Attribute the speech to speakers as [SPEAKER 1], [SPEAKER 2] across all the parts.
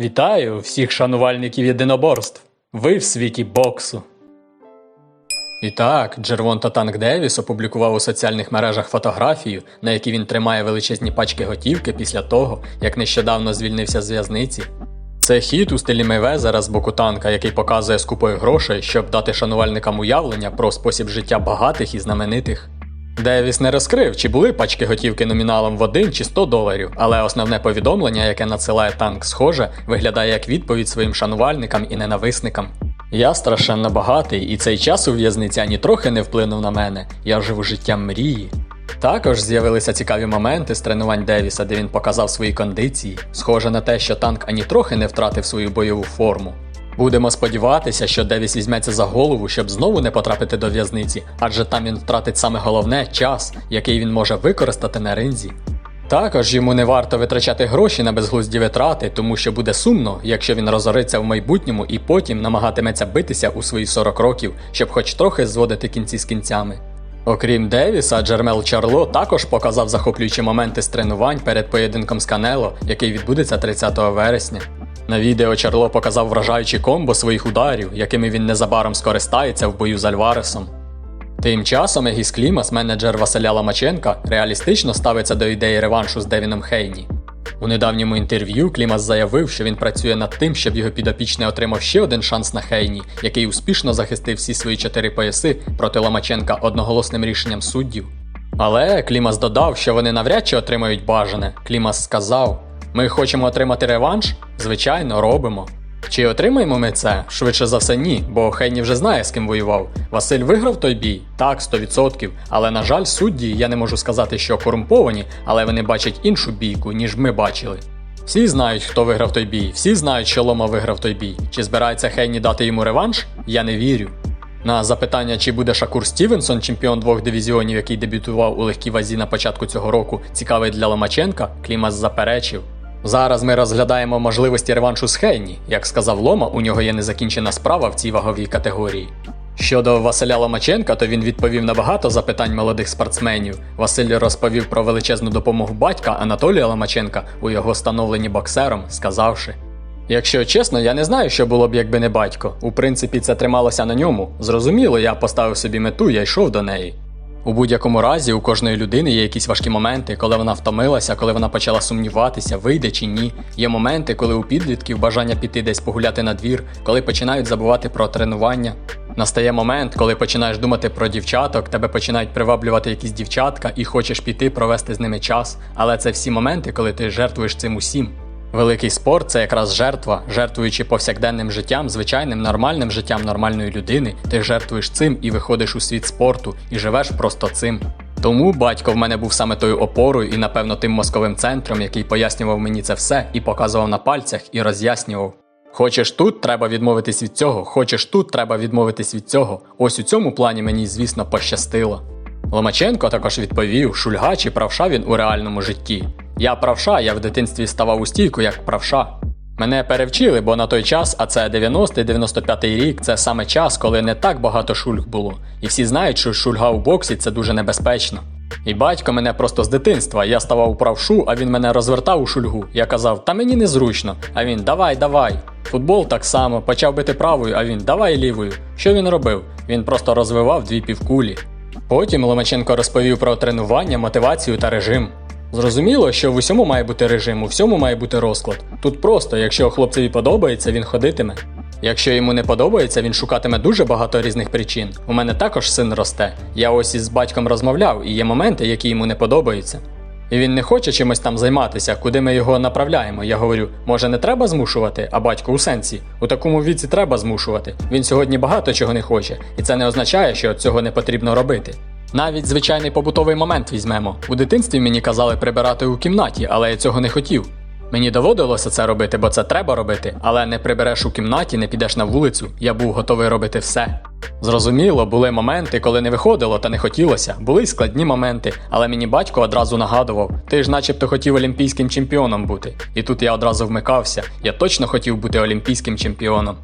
[SPEAKER 1] Вітаю всіх шанувальників єдиноборств. Ви в світі боксу. І так, Джервонта Танк Девіс опублікував у соціальних мережах фотографію, на якій він тримає величезні пачки готівки після того, як нещодавно звільнився з в'язниці. Це хід у стилі Мейвезера з боку танка, який показує скупою грошей, щоб дати шанувальникам уявлення про спосіб життя багатих і знаменитих. Девіс не розкрив, чи були пачки готівки номіналом в 1 чи 100 доларів, але основне повідомлення, яке надсилає танк, схоже, виглядає як відповідь своїм шанувальникам і ненависникам. Я страшенно багатий, і цей час у в'язниці ані трохи не вплинув на мене. Я живу життям мрії. Також з'явилися цікаві моменти з тренувань Девіса, де він показав свої кондиції. Схоже на те, що танк ані трохи не втратив свою бойову форму. Будемо сподіватися, що Девіс візьметься за голову, щоб знову не потрапити до в'язниці, адже там він втратить саме головне час, який він може використати на ринзі. Також йому не варто витрачати гроші на безглузді витрати, тому що буде сумно, якщо він розориться в майбутньому і потім намагатиметься битися у свої 40 років, щоб хоч трохи зводити кінці з кінцями. Окрім Девіса, Джермел Чарло також показав захоплюючі моменти з тренувань перед поєдинком з Канело, який відбудеться 30 вересня. На відео Чарло показав вражаючі комбо своїх ударів, якими він незабаром скористається в бою з Альваресом. Тим часом Егіс Клімас, менеджер Василя Ламаченка, реалістично ставиться до ідеї реваншу з Девіном Хейні. У недавньому інтерв'ю Клімас заявив, що він працює над тим, щоб його підопічний отримав ще один шанс на Хейні, який успішно захистив всі свої чотири пояси проти Ламаченка одноголосним рішенням суддів. Але Клімас додав, що вони навряд чи отримають бажане. Клімас сказав: Ми хочемо отримати реванш? Звичайно, робимо. Чи отримаємо ми це? Швидше за все, ні, бо Хейні вже знає, з ким воював. Василь виграв той бій? Так, 100%. Але, на жаль, судді, я не можу сказати, що корумповані, але вони бачать іншу бійку, ніж ми бачили. Всі знають, хто виграв той бій, всі знають, що Лома виграв той бій. Чи збирається Хейні дати йому реванш? Я не вірю. На запитання, чи буде Шакур Стівенсон, чемпіон двох дивізіонів, який дебютував у легкій вазі на початку цього року, цікавий для Ломаченка, Клімас заперечив. Зараз ми розглядаємо можливості реваншу з Хейні. Як сказав Лома, у нього є незакінчена справа в цій ваговій категорії. Щодо Василя Ломаченка, то він відповів на багато запитань молодих спортсменів. Василь розповів про величезну допомогу батька Анатолія Ломаченка у його становленні боксером, сказавши. Якщо чесно, я не знаю, що було б, якби не батько. У принципі, це трималося на ньому. Зрозуміло, я поставив собі мету, я йшов до неї. У будь-якому разі, у кожної людини є якісь важкі моменти, коли вона втомилася, коли вона почала сумніватися, вийде чи ні. Є моменти, коли у підлітків бажання піти десь погуляти на двір, коли починають забувати про тренування. Настає момент, коли починаєш думати про дівчаток, тебе починають приваблювати якісь дівчатка і хочеш піти провести з ними час. Але це всі моменти, коли ти жертвуєш цим усім. Великий спорт це якраз жертва, жертвуючи повсякденним життям, звичайним нормальним життям нормальної людини, ти жертвуєш цим і виходиш у світ спорту, і живеш просто цим. Тому батько в мене був саме тою опорою і, напевно, тим мозковим центром, який пояснював мені це все і показував на пальцях і роз'яснював. Хочеш тут, треба відмовитись від цього, хочеш тут, треба відмовитись від цього. Ось у цьому плані мені, звісно, пощастило. Ломаченко також відповів, шульга чи правша він у реальному житті. Я правша, я в дитинстві ставав у стійку як правша. Мене перевчили, бо на той час, а це 90-95 рік, це саме час, коли не так багато шульг було. І всі знають, що шульга у боксі це дуже небезпечно. І батько мене просто з дитинства. Я ставав правшу, а він мене розвертав у шульгу. Я казав, та мені незручно. А він давай, давай. Футбол так само, почав бити правою, а він давай лівою. Що він робив? Він просто розвивав дві півкулі. Потім Ломаченко розповів про тренування, мотивацію та режим. Зрозуміло, що в усьому має бути режим, у всьому має бути розклад. Тут просто, якщо хлопцеві подобається, він ходитиме. Якщо йому не подобається, він шукатиме дуже багато різних причин. У мене також син росте. Я ось із батьком розмовляв, і є моменти, які йому не подобаються. І він не хоче чимось там займатися, куди ми його направляємо. Я говорю, може не треба змушувати, а батько у сенсі. У такому віці треба змушувати. Він сьогодні багато чого не хоче, і це не означає, що цього не потрібно робити. Навіть звичайний побутовий момент візьмемо. У дитинстві мені казали прибирати у кімнаті, але я цього не хотів. Мені доводилося це робити, бо це треба робити, але не прибереш у кімнаті, не підеш на вулицю. Я був готовий робити все. Зрозуміло, були моменти, коли не виходило та не хотілося. Були й складні моменти, але мені батько одразу нагадував: ти ж, начебто, хотів олімпійським чемпіоном бути. І тут я одразу вмикався. Я точно хотів бути олімпійським чемпіоном.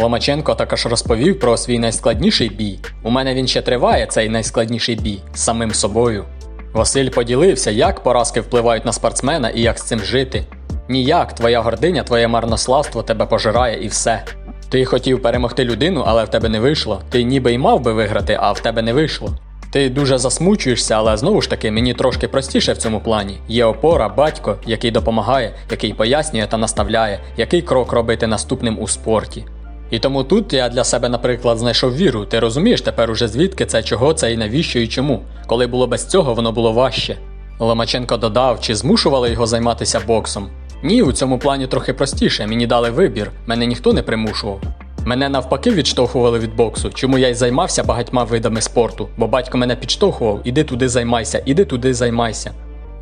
[SPEAKER 1] Ломаченко також розповів про свій найскладніший бій. У мене він ще триває, цей найскладніший бій з самим собою. Василь поділився, як поразки впливають на спортсмена і як з цим жити. Ніяк, твоя гординя, твоє марнославство тебе пожирає і все. Ти хотів перемогти людину, але в тебе не вийшло. Ти ніби й мав би виграти, а в тебе не вийшло. Ти дуже засмучуєшся, але знову ж таки мені трошки простіше в цьому плані. Є опора, батько, який допомагає, який пояснює та наставляє, який крок робити наступним у спорті. І тому тут я для себе, наприклад, знайшов віру. Ти розумієш тепер уже звідки це, чого це і навіщо і чому. Коли було без цього, воно було важче. Ломаченко додав, чи змушували його займатися боксом. Ні, у цьому плані трохи простіше. Мені дали вибір, мене ніхто не примушував. Мене навпаки відштовхували від боксу, чому я й займався багатьма видами спорту, бо батько мене підштовхував, іди туди займайся, іди туди займайся.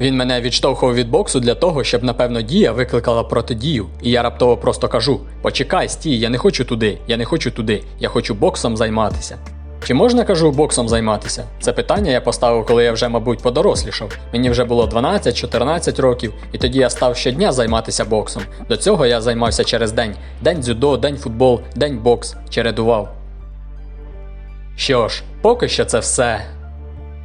[SPEAKER 1] Він мене відштовхував від боксу для того, щоб, напевно, дія викликала протидію. І я раптово просто кажу: почекай, стій, я не хочу туди, я не хочу туди, я хочу боксом займатися. Чи можна кажу боксом займатися? Це питання я поставив, коли я вже, мабуть, подорослішав. Мені вже було 12-14 років, і тоді я став щодня займатися боксом. До цього я займався через день: день дзюдо, день футбол, день бокс, чередував. Що ж, поки що це все.